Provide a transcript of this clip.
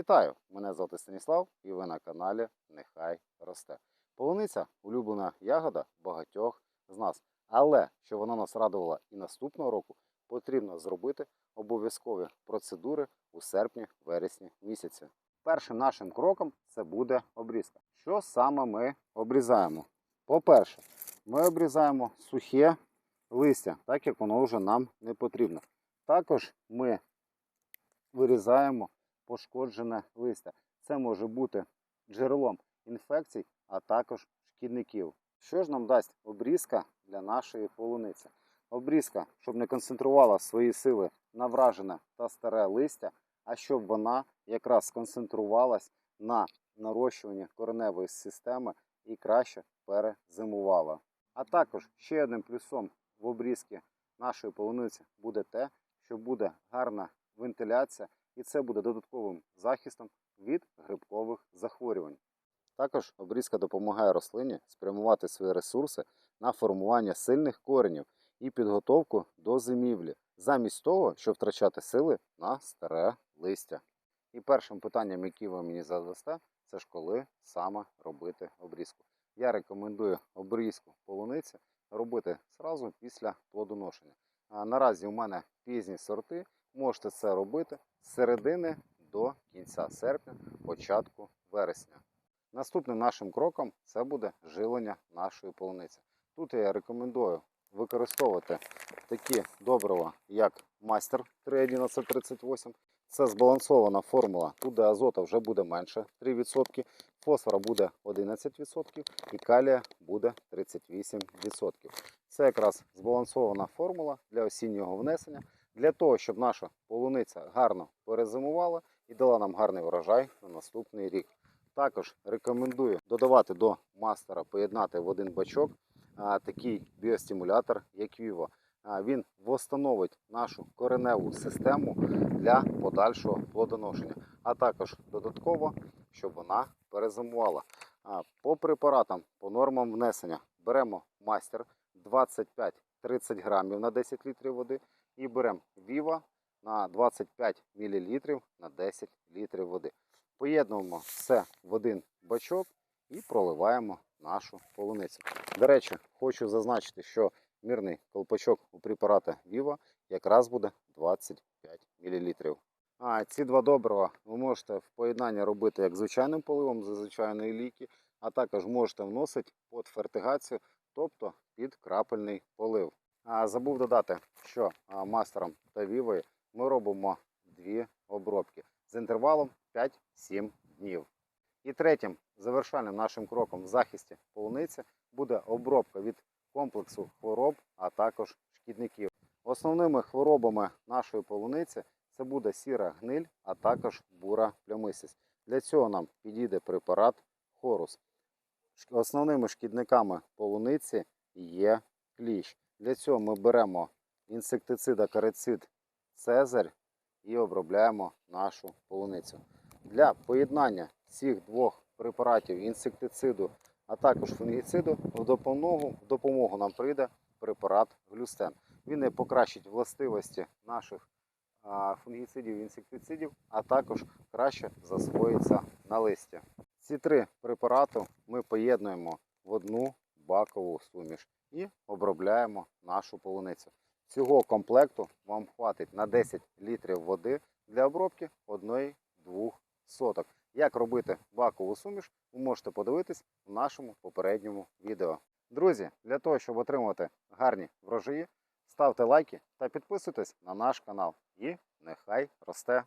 Вітаю! Мене звати Станіслав і ви на каналі Нехай росте. Полуниця улюблена ягода багатьох з нас. Але щоб вона нас радувала і наступного року, потрібно зробити обов'язкові процедури у серпні-вересні місяці. Першим нашим кроком це буде обрізка. Що саме ми обрізаємо? По-перше, ми обрізаємо сухе листя, так як воно вже нам не потрібно. Також ми вирізаємо пошкоджене листя. Це може бути джерелом інфекцій, а також шкідників. Що ж нам дасть обрізка для нашої полуниці? Обрізка, щоб не концентрувала свої сили на вражене та старе листя, а щоб вона якраз сконцентрувалась на нарощуванні кореневої системи і краще перезимувала. А також ще одним плюсом в обрізці нашої полуниці буде те, що буде гарна вентиляція, і це буде додатковим захистом від грибкових захворювань. Також обрізка допомагає рослині спрямувати свої ресурси на формування сильних коренів і підготовку до зимівлі, замість того, щоб втрачати сили на старе листя. І першим питанням, яке ви мені задасте, це ж коли саме робити обрізку. Я рекомендую обрізку полуниці робити зразу після плодоношення. Наразі у мене пізні сорти, можете це робити з середини до кінця серпня, початку вересня. Наступним нашим кроком це буде жилення нашої полуниці. Тут я рекомендую використовувати такі добрива, як Мастер 31138. Це збалансована формула. Тут де азота вже буде менше 3%, фосфора буде 11% і калія буде 38%. Це якраз збалансована формула для осіннього внесення, для того, щоб наша полуниця гарно перезимувала і дала нам гарний врожай на наступний рік. Також рекомендую додавати до мастера, поєднати в один бачок а, такий біостимулятор, як Vivo. А, Він восстановить нашу кореневу систему для подальшого плодоношення, а також додатково, щоб вона перезимувала. А, По препаратам, по нормам внесення беремо мастер 25-30 грамів на 10 літрів води і беремо Viva на 25 мл на 10 літрів води. Поєднуємо все в один бачок і проливаємо нашу полуницю. До речі, хочу зазначити, що мірний колпачок у препарата Viva якраз буде 25 мл. А ці два добрива ви можете в поєднанні робити як звичайним поливом за звичайної ліки, а також можете вносити під фертигацію, тобто під крапельний полив. Забув додати, що мастером та вівою ми робимо дві обробки з інтервалом 5-7 днів. І третім завершальним нашим кроком в захисті полуниці буде обробка від комплексу хвороб, а також шкідників. Основними хворобами нашої полуниці це буде сіра гниль, а також бура плямистість. Для цього нам підійде препарат Хорус. Основними шкідниками полуниці є кліщ. Для цього ми беремо інсектицид акарицид Цезарь і обробляємо нашу полуницю. Для поєднання цих двох препаратів інсектициду, а також фунгіциду, в допомогу, в допомогу нам прийде препарат глюстен. Він не покращить властивості наших фунгіцидів і інсектицидів, а також краще засвоїться на листі. Ці три препарати ми поєднуємо в одну бакову суміш і обробляємо нашу полуницю. Цього комплекту вам хватить на 10 літрів води для обробки 1-2 соток. Як робити бакову суміш, ви можете подивитись в нашому попередньому відео. Друзі, для того, щоб отримати гарні врожаї, ставте лайки та підписуйтесь на наш канал. І нехай росте!